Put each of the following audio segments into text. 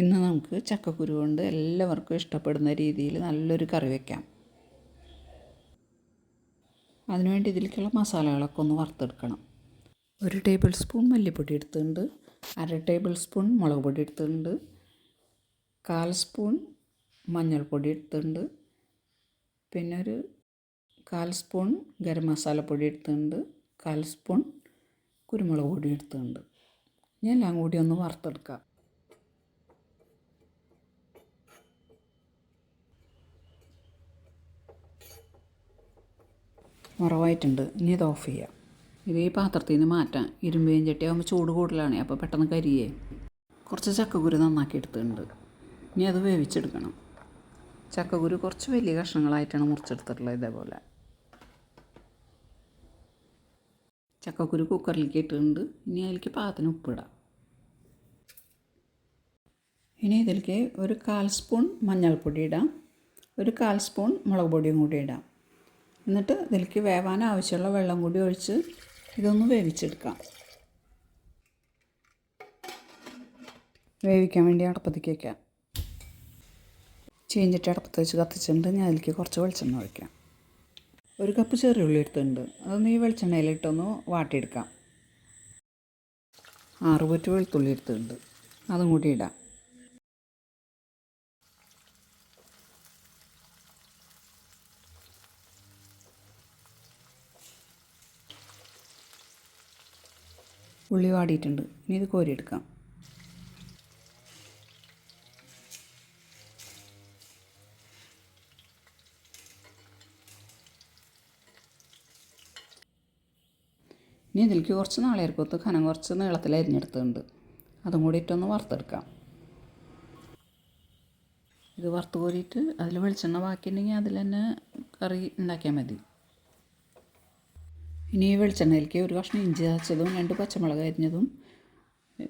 ഇന്ന് നമുക്ക് ചക്കക്കുരു കൊണ്ട് എല്ലാവർക്കും ഇഷ്ടപ്പെടുന്ന രീതിയിൽ നല്ലൊരു കറി വയ്ക്കാം അതിനുവേണ്ടി ഇതിലേക്കുള്ള മസാലകളൊക്കെ ഒന്ന് വറുത്തെടുക്കണം. ഒരു ടേബിൾ സ്പൂൺ മല്ലിപ്പൊടി എടുത്തിട്ടുണ്ട്. അര ടേബിൾ സ്പൂൺ മുളക് പൊടി എടുത്തിട്ടുണ്ട്. കാൽ സ്പൂൺ മഞ്ഞൾപ്പൊടി എടുത്തിട്ടുണ്ട്. പിന്നെ ഒരു കാൽ സ്പൂൺ ഗരം മസാലപ്പൊടി എടുത്തിട്ടുണ്ട്. കാൽ സ്പൂൺ കുരുമുളക് പൊടി എടുത്തിട്ടുണ്ട്. ഇനി എല്ലാം കൂടി ഒന്ന് വറുത്തെടുക്കാം. മുറവായിട്ടുണ്ട് ഇനി ഇത് ഓഫ് ചെയ്യാം. ഇത് ഈ പാത്രത്തിൽ നിന്ന് മാറ്റാം. ഇരുമ്പേൻ ചട്ടി ആകുമ്പോൾ ചൂട് കൂടുതലാണ്. അപ്പോൾ പെട്ടെന്ന് കരിയേ. കുറച്ച് ചക്കക്കുരു നന്നാക്കി എടുത്തിട്ടുണ്ട്. ഇനി അത് വേവിച്ചെടുക്കണം. ചക്കക്കുരു കുറച്ച് വലിയ കഷ്ണങ്ങളായിട്ടാണ് മുറിച്ചെടുത്തിട്ടുള്ളത് ഇതേപോലെ. ചക്കക്കുരു കുക്കറിലേക്ക് ഇട്ടിട്ടുണ്ട്. ഇനി അതിലേക്ക് പാകത്തിന് ഉപ്പിടാം. ഇനി ഇതിലേക്ക് ഒരു കാൽ സ്പൂൺ മഞ്ഞൾപ്പൊടി ഇടാം. ഒരു കാൽ സ്പൂൺ മുളക് പൊടിയും കൂടി ഇടാം. എന്നിട്ട് ഇതിലേക്ക് വേവാൻ ആവശ്യമുള്ള വെള്ളം കൂടി ഒഴിച്ച് ഇതൊന്ന് വേവിച്ചെടുക്കാം. വേവിക്കാൻ വേണ്ടി അടപ്പത്തേക്ക് വയ്ക്കാം ചീഞ്ചിട്ട് അടപ്പത്ത് വെച്ച് കത്തിച്ചിട്ടുണ്ട്. ഞാൻ അതിലേക്ക് കുറച്ച് വെളിച്ചെണ്ണ ഒഴിക്കാം. ഒരു കപ്പ് ചെറിയുള്ളി എടുത്തിട്ടുണ്ട്. അതൊന്ന് ഈ വെളിച്ചെണ്ണയിലിട്ടൊന്ന് വാട്ടിയെടുക്കാം. ആറ് പറ്റ് വെളുത്തുള്ളി എടുത്തിട്ടുണ്ട്. അതും കൂടി ഇടാം. ഉള്ളി വാടിയിട്ടുണ്ട്. ഇനി ഇത് കോരിയെടുക്കാം. ഇനി ഇതിലേക്ക് കുറച്ച് നാളേർക്കൊത്ത് കനം കുറച്ച് നീളത്തിൽ അരിഞ്ഞെടുത്തിട്ടുണ്ട്. അതും കൂടി ഇട്ടൊന്ന് വറുത്തെടുക്കാം. ഇത് വറുത്ത് കോരിയിട്ട് അതിൽ വെളിച്ചെണ്ണ ബാക്കിയുണ്ടെങ്കിൽ അതിൽ തന്നെ കറി ഉണ്ടാക്കിയാൽ മതി. ഇനി വെളിച്ചെണ്ണയിലേക്ക് ഒരു കഷ്ണം ഇഞ്ചി ചതച്ചതും രണ്ട് പച്ചമുളക് അരിഞ്ഞതും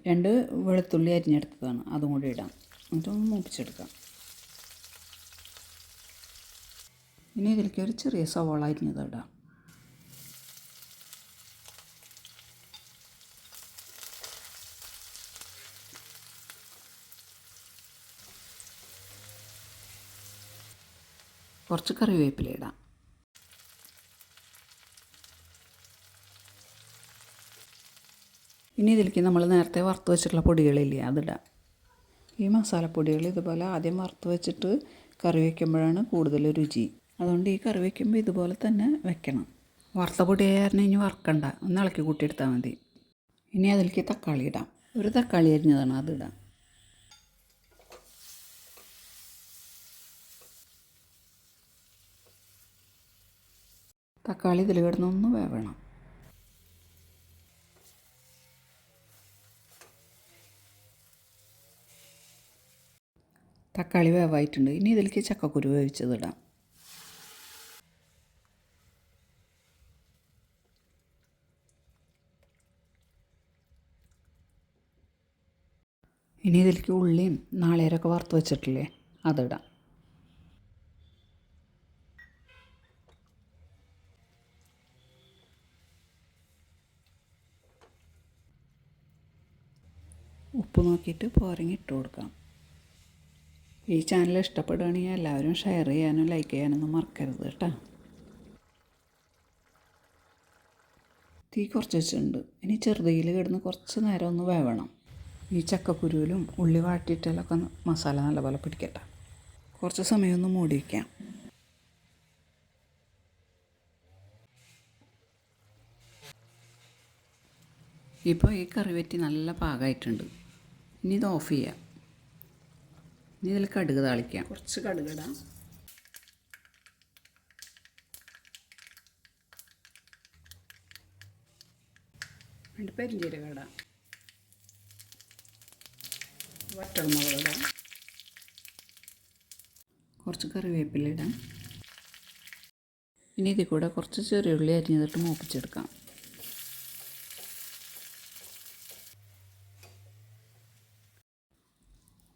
രണ്ട് വെളുത്തുള്ളി അരിഞ്ഞെടുത്തതാണ്. അതും കൂടി ഇടാം. എന്നിട്ടൊന്ന് മൂപ്പിച്ചെടുക്കാം. ഇനി ഇതിലേക്ക് ഒരു ചെറിയ സവാള അരിഞ്ഞത് ഇടാം. കുറച്ച് കറിവേപ്പില ഇടാം. ഇനി ഇതിലേക്ക് നമ്മൾ നേരത്തെ വറുത്ത് വെച്ചിട്ടുള്ള പൊടികളില്ലേ അതിടാം. ഈ മസാലപ്പൊടികൾ ഇതുപോലെ ആദ്യം വറുത്ത് വെച്ചിട്ട് കറി വയ്ക്കുമ്പോഴാണ് കൂടുതൽ രുചി. അതുകൊണ്ട് ഈ കറി വയ്ക്കുമ്പോൾ ഇതുപോലെ തന്നെ വെക്കണം. വറുത്ത പൊടിയായിരുന്നു ഇനി വറുക്കണ്ട. ഒന്ന് ഇളക്കി കൂട്ടിയെടുത്താൽ മതി. ഇനി അതിലേക്ക് തക്കാളി ഇടാം. ഒരു തക്കാളി അരിഞ്ഞതാണ് അതിടാം തക്കാളി ഇതിൽ കിടന്നൊന്ന് വേവണം. തക്കാളി വേവായിട്ടുണ്ട്. ഇനി ഇതിലേക്ക് ചക്കക്കുരു വേവിച്ചതിടാം. ഇനി ഇതിലേക്ക് ഉള്ളിയും നാളേരൊക്കെ വറുത്ത് വെച്ചിട്ടില്ലേ അതിടാം. ഉപ്പ് നോക്കിയിട്ട് പോരങ്ങി ഇട്ട് കൊടുക്കാം. ഈ ചാനൽ ഇഷ്ടപ്പെടുകയാണെങ്കിൽ എല്ലാവരും ഷെയർ ചെയ്യാനും ലൈക്ക് ചെയ്യാനൊന്നും മറക്കരുത് കേട്ടോ. തീ കുറച്ച് വെച്ചിട്ടുണ്ട്. ഇനി ചെറുതയിൽ കിടന്ന് കുറച്ച് നേരം ഒന്ന് വേവണം. ഈ ചക്കക്കുരുവിലും ഉള്ളി വാട്ടിയിട്ടാലൊക്കെ മസാല നല്ലപോലെ പിടിക്കട്ടെ. കുറച്ച് സമയം ഒന്ന് മൂടി വയ്ക്കാം ഇപ്പോൾ ഈ കറി വെറ്റി നല്ല പാകമായിട്ടുണ്ട്. ഇനി ഇത് ഓഫ് ചെയ്യാം. ഇനി ഇതിൽ കടുക് താളിക്കാം. കുറച്ച് കടുക് ഇടാം. രണ്ട് പെരിഞ്ചീരക ഇടാം. വറ്റൽമുളക് ഇടാം. കുറച്ച് കറിവേപ്പില ഇടാം. ഇനി ഇതിൽ കൂടെ കുറച്ച് ചെറിയുള്ളി അരിഞ്ഞതിട്ട് മൂപ്പിച്ചെടുക്കാം.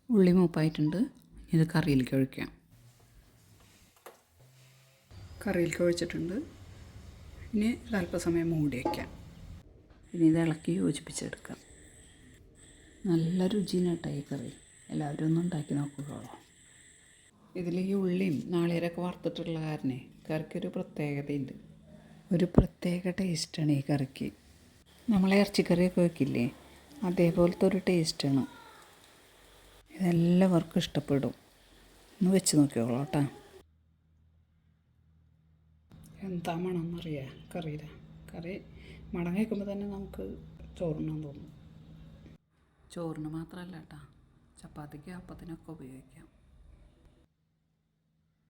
ഉള്ളി മൂപ്പായിട്ടുണ്ട്. ഇത് കറിയിലേക്ക് ഒഴിക്കാം. കറിയിലേക്ക് ഒഴിച്ചിട്ടുണ്ട്. ഇനി അല്പസമയം മൂടി വയ്ക്കാം ഇനി ഇത് ഇളക്കി യോജിപ്പിച്ചെടുക്കാം. നല്ല രുചിയാണ് ഈ കറി. എല്ലാവരും ഒന്ന് ഉണ്ടാക്കി നോക്കുകയുള്ളൂ ഇതിൽ ഈ ഉള്ളിയും നാളികേരമൊക്കെ വറുത്തിട്ടുള്ള കാരണേ കറിക്കൊരു പ്രത്യേകതയുണ്ട്. ഒരു പ്രത്യേക ടേസ്റ്റാണ് ഈ കറിക്ക്. നമ്മളെ ഇറച്ചിക്കറിയൊക്കെ വെക്കില്ലേ? അതേപോലത്തെ ഒരു ടേസ്റ്റാണ്. ഇതെല്ലാവർക്കും ഇഷ്ടപ്പെടും. ഒന്ന് വെച്ച് നോക്കിയോളൂ കേട്ടോ. എന്താ മണം എന്നറിയാം കറിയില. കറി മണം കേൾക്കുമ്പോൾ തന്നെ നമുക്ക് ചോറിനാൻ തോന്നും. ചോറിന് മാത്രമല്ല കേട്ടോ. ചപ്പാത്തിക്ക് അപ്പത്തിനൊക്കെ ഉപയോഗിക്കാം.